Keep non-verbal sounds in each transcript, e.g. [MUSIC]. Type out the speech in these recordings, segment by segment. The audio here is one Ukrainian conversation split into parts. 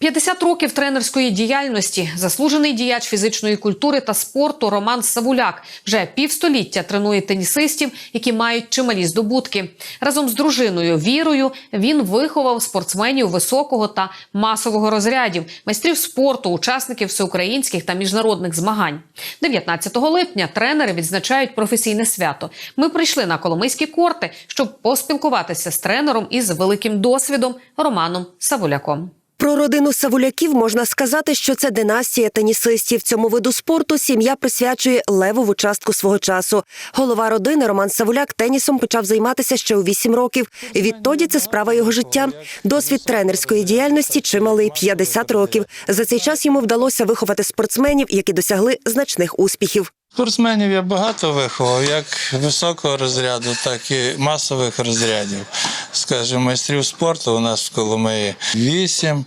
50 років тренерської діяльності, заслужений діяч фізичної культури та спорту Роман Савуляк вже півстоліття тренує тенісистів, які мають чималі здобутки. Разом з дружиною Вірою він виховав спортсменів високого та масового розрядів, майстрів спорту, учасників всеукраїнських та міжнародних змагань. 19 липня тренери відзначають професійне свято. Ми прийшли на Коломийські корти, щоб поспілкуватися з тренером із великим досвідом Романом Савуляком. Про родину Савуляків можна сказати, що це династія тенісистів. Цьому виду спорту сім'я присвячує левову частку свого часу. Голова родини Роман Савуляк тенісом почав займатися ще у 8 років. Відтоді це справа його життя. Досвід тренерської діяльності чималий 50 років. За цей час йому вдалося виховати спортсменів, які досягли значних успіхів. Спортсменів я багато виховав, як високого розряду, так і масових розрядів. Скажімо, майстрів спорту у нас в Коломиї вісім.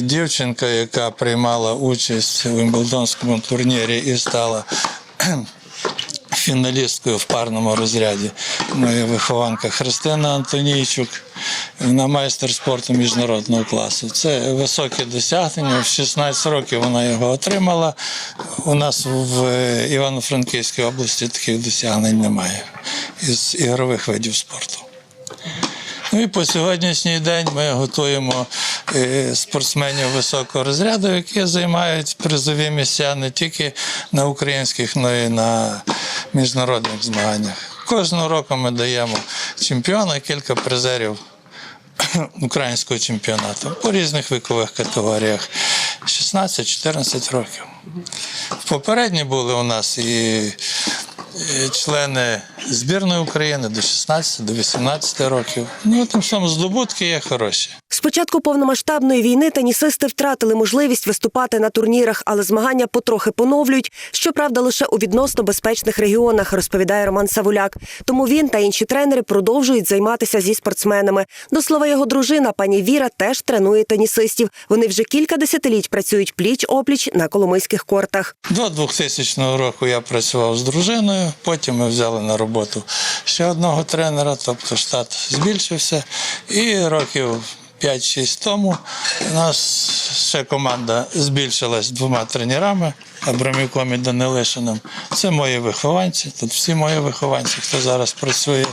Дівчинка, яка приймала участь у Вімблдонському турнірі і стала [CLEARS THROAT] фіналісткою в парному розряді. Моя вихованка Христина Антонійчук. Вона майстер спорту міжнародного класу. Це високе досягнення. В 16 років вона його отримала. У нас в е, Івано-Франківській області таких досягнень немає із ігрових видів спорту. Ну і по сьогоднішній день ми готуємо е, спортсменів високого розряду, які займають призові місця не тільки на українських, але й на міжнародних змаганнях. Кожного року ми даємо чемпіона, кілька призерів [COUGHS] українського чемпіонату по різних вікових категоріях 16-14 років. Попередні були у нас і члени збірної України до 16, до 18 років. Ну, тим самим здобутки є хороші. З початку повномасштабної війни тенісисти втратили можливість виступати на турнірах, але змагання потрохи поновлюють. Щоправда, лише у відносно безпечних регіонах, розповідає Роман Савуляк. Тому він та інші тренери продовжують займатися зі спортсменами. До слова, його дружина пані Віра теж тренує тенісистів. Вони вже кілька десятиліть працюють пліч опліч на коломийських кортах. До 2000 року я працював з дружиною, потім ми взяли на роботу ще одного тренера, тобто штат збільшився. І років 5-6 тому у нас ще команда збільшилась двома тренерами Абрамюком і Данилишином. Це мої вихованці, тут всі мої вихованці, хто зараз працює.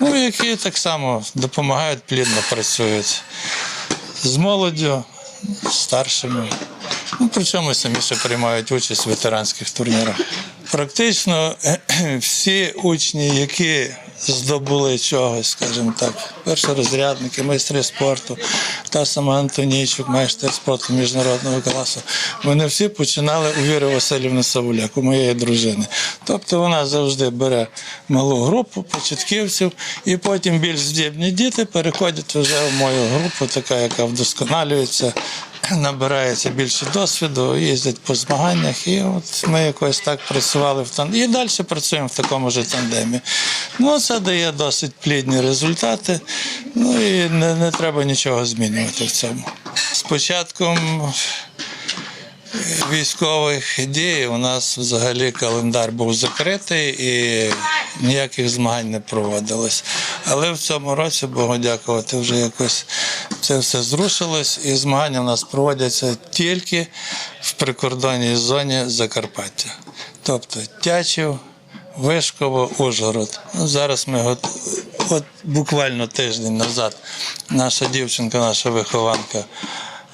Ну, які так само допомагають, плідно працюють з молоддю, з старшими. Ну, причому самі ще приймають участь в ветеранських турнірах. Практично всі учні, які здобули чогось, скажімо так, першорозрядники, майстри спорту, та сама Антонійчук, майстер спорту міжнародного класу, вони всі починали у Віри Васильівни Савуляк, у моєї дружини. Тобто вона завжди бере малу групу початківців, і потім більш здібні діти переходять вже в мою групу, така, яка вдосконалюється набирається більше досвіду, їздять по змаганнях, і от ми якось так працювали в тандемі. І далі працюємо в такому ж тандемі. Ну, це дає досить плідні результати, ну і не, не треба нічого змінювати в цьому. З початком військових дій у нас взагалі календар був закритий і ніяких змагань не проводилось. Але в цьому році, Богу дякувати, вже якось це все зрушилось, і змагання у нас проводяться тільки в прикордонній зоні Закарпаття. Тобто Тячів, Вишково, Ужгород. Ну, зараз ми от, от буквально тиждень назад наша дівчинка, наша вихованка.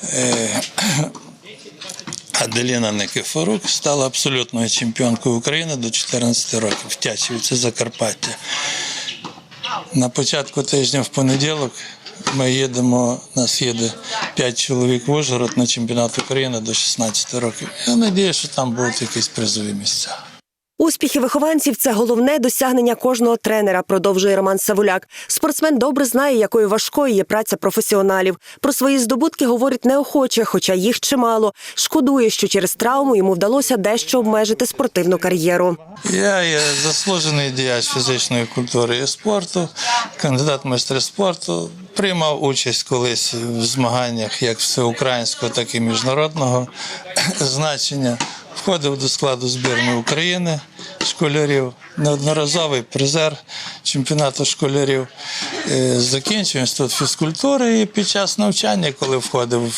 Е, [CLEARS THROAT] Аделіна Никифорук стала абсолютною чемпіонкою України до 14 років в Тячеві, це Закарпаття. На початку тижня в понеділок ми їдемо, нас їде 5 чоловік в Ужгород на чемпіонат України до 16 років. Я сподіваюся, що там будуть якісь призові місця. Успіхи вихованців це головне досягнення кожного тренера, продовжує Роман Савуляк. Спортсмен добре знає, якою важкою є праця професіоналів. Про свої здобутки говорить неохоче, хоча їх чимало. Шкодує, що через травму йому вдалося дещо обмежити спортивну кар'єру. Я є заслужений діяч фізичної культури і спорту, кандидат майстри спорту. Приймав участь колись в змаганнях як всеукраїнського, так і міжнародного [CLEARS THROAT] значення. Входив до складу збірної України школярів, неодноразовий призер чемпіонату школярів. Е, Закінчив інститут фізкультури і під час навчання, коли входив в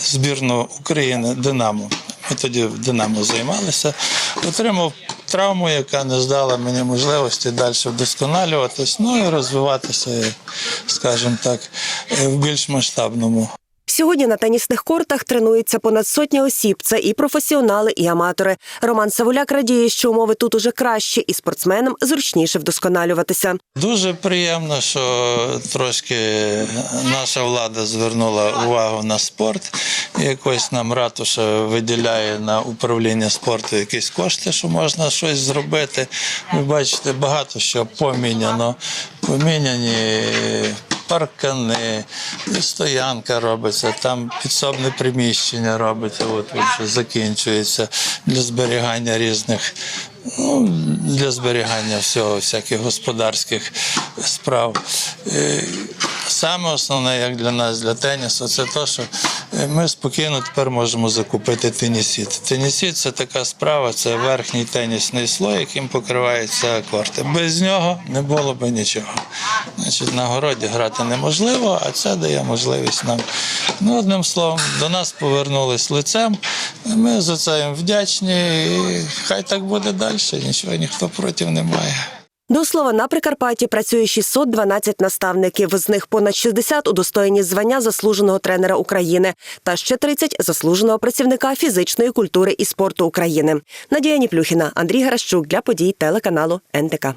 збірну України Динамо. Ми тоді в Динамо займалися. Отримав травму, яка не здала мені можливості далі вдосконалюватись, ну і розвиватися, скажімо так, в більш масштабному Сьогодні на тенісних кортах тренується понад сотня осіб. Це і професіонали, і аматори. Роман Савуляк радіє, що умови тут уже кращі, і спортсменам зручніше вдосконалюватися. Дуже приємно, що трошки наша влада звернула увагу на спорт. Якось нам ратуша виділяє на управління спорту якісь кошти, що можна щось зробити. Ви бачите, багато що поміняно. Поміняні паркани, стоянка робиться, там підсобне приміщення робиться, от вже закінчується для зберігання різних, ну, для зберігання всього, всяких господарських справ. Е, Саме основне, як для нас, для тенісу, це те, що ми спокійно тепер можемо закупити тенісіт. Тенісіт це така справа, це верхній тенісний слой, яким покриваються корти. Без нього не було б нічого. Значить, на городі грати неможливо, а це дає можливість нам. Ну, одним словом, до нас повернулись лицем. Ми за це їм вдячні. І хай так буде далі. Нічого ніхто проти не має. До слова, на Прикарпатті працює 612 наставників. З них понад 60 удостоєні звання заслуженого тренера України та ще 30 заслуженого працівника фізичної культури і спорту України. Надія Ніплюхіна, Андрій Гаращук для подій телеканалу НТК.